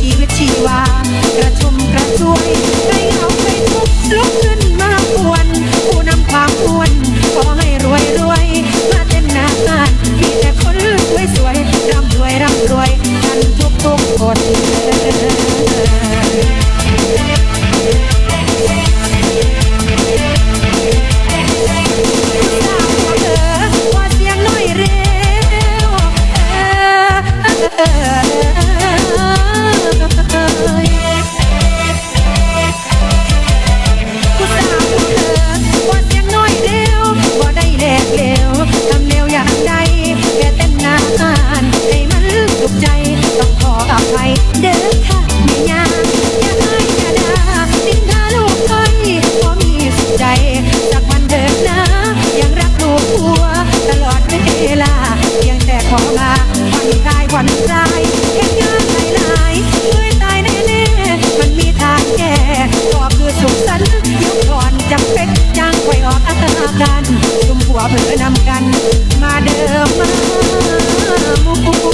ชีวิตชีวากระชุมกระชวย ควยออกอัตราการจุ่มหัวเบื่อนำกัน มาเดิมมามุก